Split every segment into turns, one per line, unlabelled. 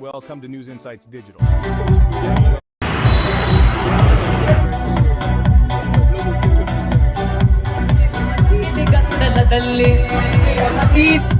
Welcome to News Insights Digital.
See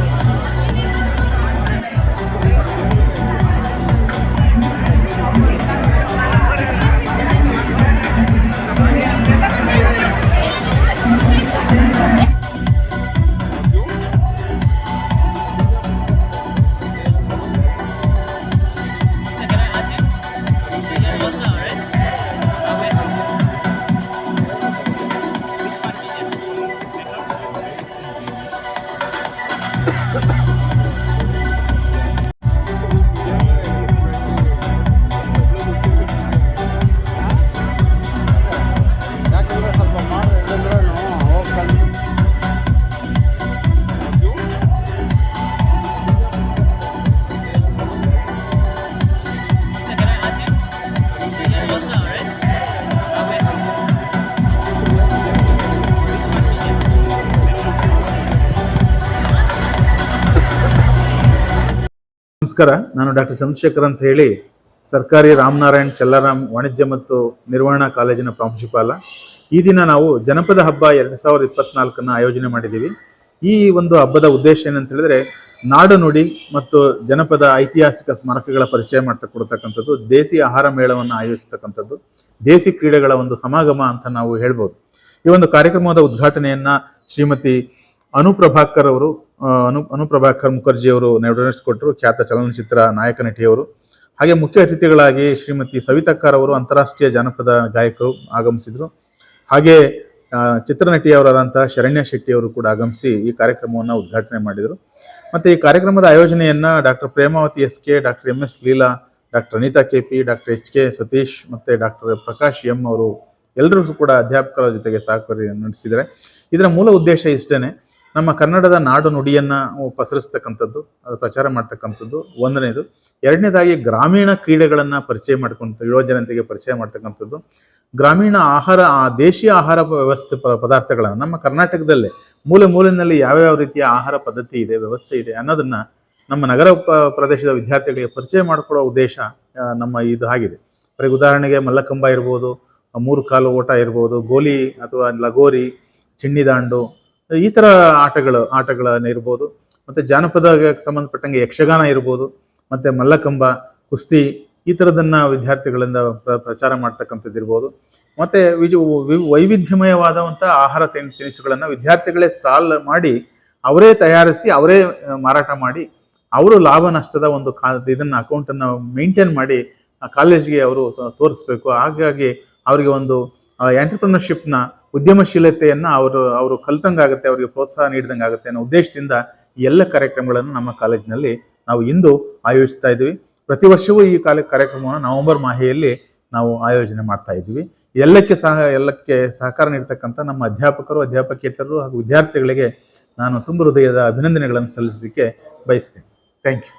ನಮಸ್ಕಾರ. ನಾನು doctor Chandrashekhar ಅಂತ ಹೇಳಿ ಸರ್ಕಾರಿ ರಾಮನಾರಾಯಣ್ ಚಲ್ಲಾರಾಮ್ ವಾಣಿಜ್ಯ ಮತ್ತು ನಿರ್ವಹಣಾ ಕಾಲೇಜಿನ ಪ್ರಾಂಶುಪಾಲ. ಈ ದಿನ ನಾವು ಜನಪದ ಹಬ್ಬ ಎರಡು ಸಾವಿರದ ಇಪ್ಪತ್ನಾಲ್ಕನ್ನ ಆಯೋಜನೆ ಮಾಡಿದ್ದೀವಿ. ಈ ಒಂದು ಹಬ್ಬದ ಉದ್ದೇಶ ಏನಂತ ಹೇಳಿದ್ರೆ ನಾಡು ನುಡಿ ಮತ್ತು ಜನಪದ ಐತಿಹಾಸಿಕ ಸ್ಮಾರಕಗಳ ಪರಿಚಯ ಮಾಡ್ತಾ ಕೊಡ್ತಕ್ಕಂಥದ್ದು, ದೇಸಿ ಆಹಾರ ಮೇಳವನ್ನು ಆಯೋಜಿಸ್ತಕ್ಕಂಥದ್ದು, ದೇಸಿ ಕ್ರೀಡೆಗಳ ಒಂದು ಸಮಾಗಮ ಅಂತ ನಾವು ಹೇಳ್ಬೋದು. ಈ ಒಂದು ಕಾರ್ಯಕ್ರಮದ ಉದ್ಘಾಟನೆಯನ್ನ ಶ್ರೀಮತಿ ಅನುಪ್ರಭಾಕರ್ ಅವರು ಅನು, ಅನುಪ್ರಭಾಕರ್ ಮುಖರ್ಜಿ ಅವರು ನೆರವೇರಿಸಿಕೊಟ್ಟರು ಖ್ಯಾತ ಚಲನಚಿತ್ರ ನಾಯಕ ನಟಿಯವರು. ಹಾಗೆ ಮುಖ್ಯ ಅತಿಥಿಗಳಾಗಿ ಶ್ರೀಮತಿ ಸವಿತಕ್ಕರ್ ಅವರು ಅಂತಾರಾಷ್ಟ್ರೀಯ ಜಾನಪದ ಗಾಯಕರು ಆಗಮಿಸಿದರು. ಹಾಗೆ ಚಿತ್ರನಟಿಯವರಾದಂತಹ ಶರಣ್ಯ ಶೆಟ್ಟಿ ಅವರು ಕೂಡ ಆಗಮಿಸಿ ಈ ಕಾರ್ಯಕ್ರಮವನ್ನು ಉದ್ಘಾಟನೆ ಮಾಡಿದರು. ಮತ್ತು ಈ ಕಾರ್ಯಕ್ರಮದ ಆಯೋಜನೆಯನ್ನು doctor Premavati S K doctor M S Leela, doctor Anitha K P doctor H K Satish ಮತ್ತು ಡಾಕ್ಟರ್ ಪ್ರಕಾಶ್ ಎಂ ಅವರು ಎಲ್ಲರೂ ಕೂಡ ಅಧ್ಯಾಪಕರ ಜೊತೆಗೆ ಸಹಕಾರಿ ನಡೆಸಿದ್ದಾರೆ. ಇದರ ಮೂಲ ಉದ್ದೇಶ ಇಷ್ಟೇನೆ. ನಮ್ಮ ಕನ್ನಡದ ನಾಡು ನುಡಿಯನ್ನ ಪಸರಿಸ್ತಕ್ಕಂಥದ್ದು, ಅದು ಪ್ರಚಾರ ಮಾಡ್ತಕ್ಕಂಥದ್ದು ಒಂದನೇದು. ಎರಡನೇದಾಗಿ ಗ್ರಾಮೀಣ ಕ್ರೀಡೆಗಳನ್ನು ಪರಿಚಯ ಮಾಡ್ಕೊಂತ ಯುವ ಜನತೆಗೆ ಪರಿಚಯ ಮಾಡ್ತಕ್ಕಂಥದ್ದು. ಗ್ರಾಮೀಣ ಆಹಾರ, ಆ ದೇಶೀಯ ಆಹಾರ ವ್ಯವಸ್ಥೆ ಪದಾರ್ಥಗಳನ್ನ ನಮ್ಮ ಕರ್ನಾಟಕದಲ್ಲೇ ಮೂಲೆ ಮೂಲೆಯಲ್ಲಿ ಯಾವ್ಯಾವ ರೀತಿಯ ಆಹಾರ ಪದ್ಧತಿ ಇದೆ, ವ್ಯವಸ್ಥೆ ಇದೆ ಅನ್ನೋದನ್ನ ನಮ್ಮ ನಗರ ಪ್ರದೇಶದ ವಿದ್ಯಾರ್ಥಿಗಳಿಗೆ ಪರಿಚಯ ಮಾಡಿಕೊಡೋ ಉದ್ದೇಶ ನಮ್ಮ ಇದು ಆಗಿದೆ. ಬರೀ ಉದಾಹರಣೆಗೆ ಮಲ್ಲಕಂಬ ಇರ್ಬೋದು, ಮೂರು ಕಾಲು ಓಟ ಇರ್ಬೋದು, ಗೋಲಿ ಅಥವಾ ಲಗೋರಿ, ಚಿನ್ನಿದಾಂಡು ಈ ತರ ಆಟಗಳು, ಆಟಗಳನ್ನ ಇರ್ಬೋದು. ಮತ್ತೆ ಜಾನಪದಕ್ಕೆ ಸಂಬಂಧಪಟ್ಟಂಗೆ ಯಕ್ಷಗಾನ ಇರ್ಬೋದು. ಮತ್ತೆ ಮಲ್ಲಕಂಬ, ಕುಸ್ತಿ ಈ ಥರದನ್ನ ವಿದ್ಯಾರ್ಥಿಗಳಿಂದ ಪ್ರ- ಪ್ರಚಾರ ಮಾಡ್ತಕ್ಕಂಥದ್ದು ಇರ್ಬೋದು. ಮತ್ತೆ ವೈವಿಧ್ಯಮಯವಾದಂಥ ಆಹಾರ ತಿನಿಸುಗಳನ್ನು ವಿದ್ಯಾರ್ಥಿಗಳೇ ಸ್ಟಾಲ್ ಮಾಡಿ ಅವರೇ ತಯಾರಿಸಿ ಅವರೇ ಮಾರಾಟ ಮಾಡಿ ಅವರು ಲಾಭ ನಷ್ಟದ ಒಂದು ಕಾ, ಇದನ್ನು ಅಕೌಂಟನ್ನು ಮೇಂಟೈನ್ ಮಾಡಿ ಕಾಲೇಜ್ಗೆ ಅವರು ತೋರಿಸ್ಬೇಕು. ಹಾಗಾಗಿ ಅವರಿಗೆ ಒಂದು ಎಂಟರ್ಪ್ರಿನರ್ಶಿಪ್ನ ಉದ್ಯಮಶೀಲತೆಯನ್ನ ಅವರು ಅವರು ಕಲ್ತಂಗಾಗುತ್ತೆ, ಅವರಿಗೆ ಪ್ರೋತ್ಸಾಹ ನೀಡಿದಂಗೆ ಆಗುತ್ತೆ ಅನ್ನೋ ಉದ್ದೇಶದಿಂದ ಎಲ್ಲ ಕಾರ್ಯಕ್ರಮಗಳನ್ನು ನಮ್ಮ ಕಾಲೇಜಿನಲ್ಲಿ ನಾವು ಇಂದು ಆಯೋಜಿಸ್ತಾ ಇದ್ದೀವಿ. ಪ್ರತಿ ವರ್ಷವೂ ಈ ಕಾಲ, ಕಾರ್ಯಕ್ರಮವನ್ನು ನವೆಂಬರ್ ಮಾಹೆಯಲ್ಲಿ ನಾವು ಆಯೋಜನೆ ಮಾಡ್ತಾ ಇದ್ದೀವಿ. ಎಲ್ಲಕ್ಕೆ ಸಹ, ಎಲ್ಲಕ್ಕೆ ಸಹಕಾರ ನೀಡ್ತಕ್ಕಂಥ ನಮ್ಮ ಅಧ್ಯಾಪಕರು, ಅಧ್ಯಾಪಕೇತರರು ಹಾಗೂ ವಿದ್ಯಾರ್ಥಿಗಳಿಗೆ ನಾನು ತುಂಬ ಹೃದಯದ ಅಭಿನಂದನೆಗಳನ್ನು ಸಲ್ಲಿಸಲಿಕ್ಕೆ ಬಯಸ್ತೇನೆ. Thank you.